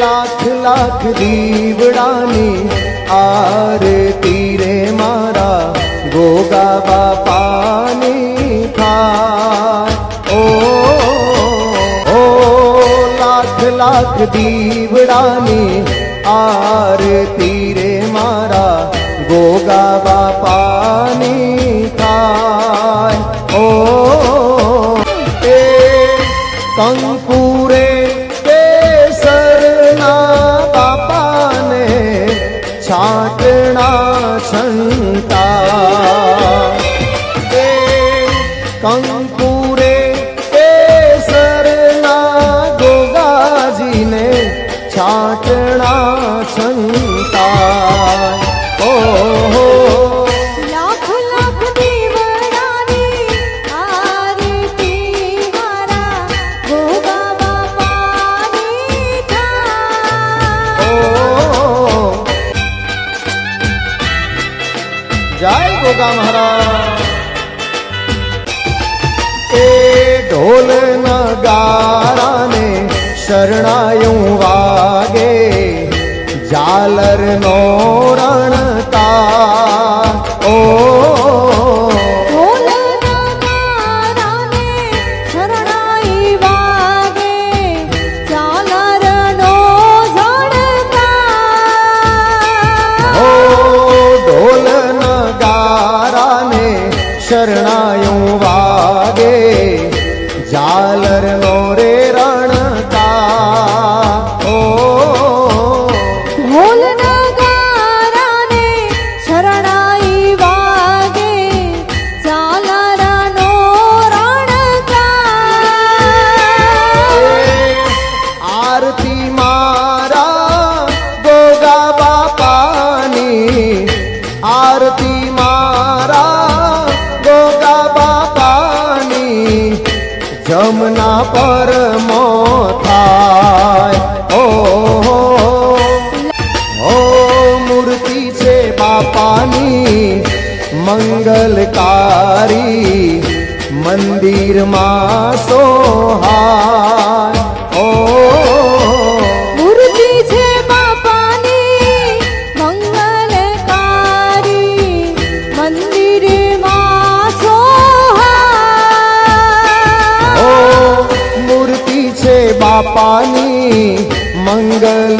લાખ લાખ દીવડાની આરતી રે મારા ગોગા બાપાની થાય ઓ લાખ લાખ દીવડાની આરતી રે મારા ગોગા બાપાની થાય ઓ કંકુરે ગોગા મહારાજ. એ ઢોલ નગારાને શરણાયું વાગે ઝાલર નો જમના પર મો થાય. ઓ ઓ મૂર્તિ છે બાપાની મંગલકારી. મંદિરમાં સોહાય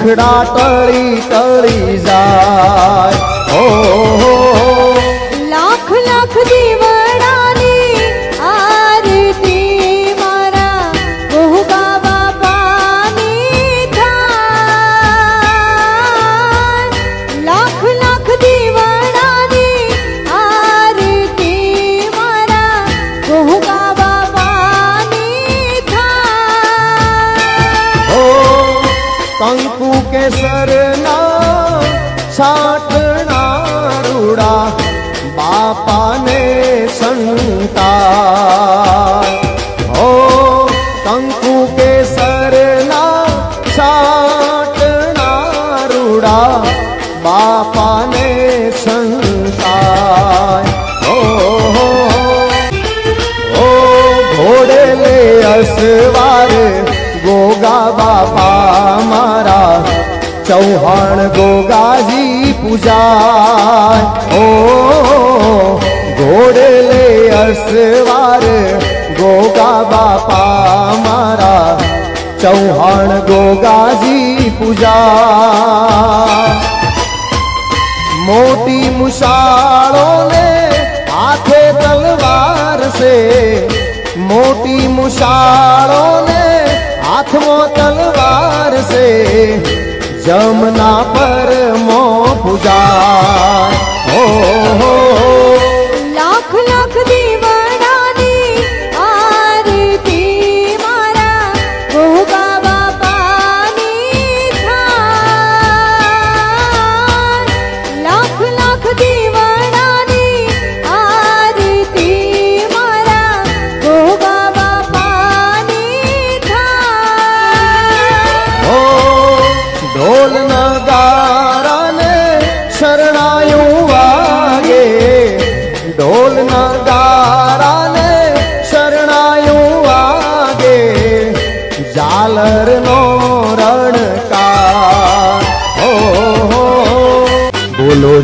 દુખડા ટળી ટળી જાય. ઓ બાપાને સંતા ઓ કંકુ કેસરના સાટના રૂડા બાપાને ઓ ઓ ઘોડે લે અસવાર ગોગા બાપા મારા ચૌહાણ ગોગાજી પૂજા ઓ ઘોડે લે અસવાર ગોગા બાપા મારા, ચૌહાણ ગોગાજી પૂજા. મોટી મુશાળોને હાથે તલવાર છે. મોટી મુશાળોને હાથમાં તલવાર છે. જમના પર મો પૂજા. ઓ હો.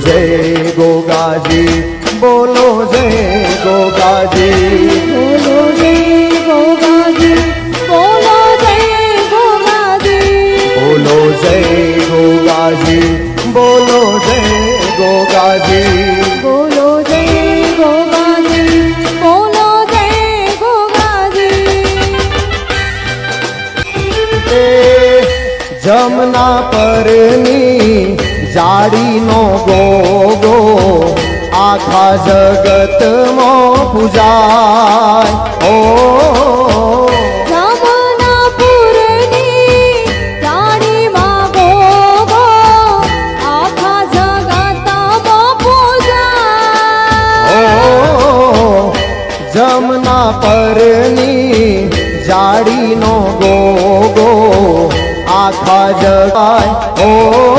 जय गोगा जी बोलो जय गोगा जी। बोलो जय गोगा जी बोलो जय गोगा जी। बोलो जय गोगा जी बोलो जय गोगा जी। बोलो जय गोगा जी बोलो जय गोगा जी। जमना परनी જાણીમાં ગોગો આખા જગતમો પૂજાય. ઓ જમના પરની જાડીનો ગોગો આખા જગાય ઓ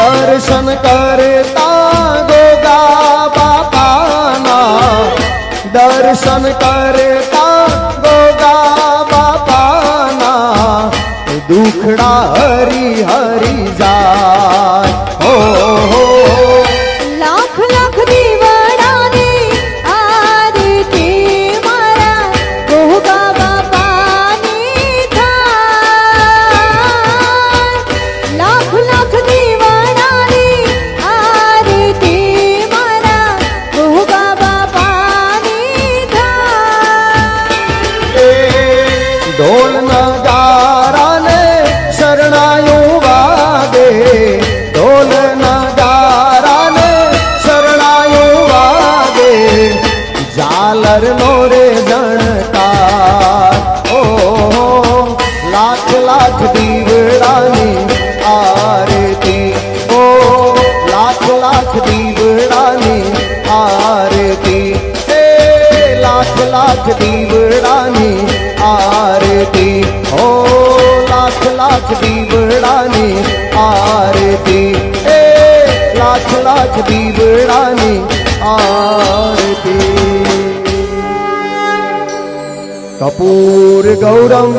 દર્શન કરતા ગોગા બાપાના. દર્શન કરતા ગોગા બાપાના. દુખડા હરી હરી જાય લાખ લાખ દીવડાની આરતી ઓ લાખ લાખ દીવડાની આરતી એ લાખ લાખ દીવડાની આરતી કપૂર ગૌરમ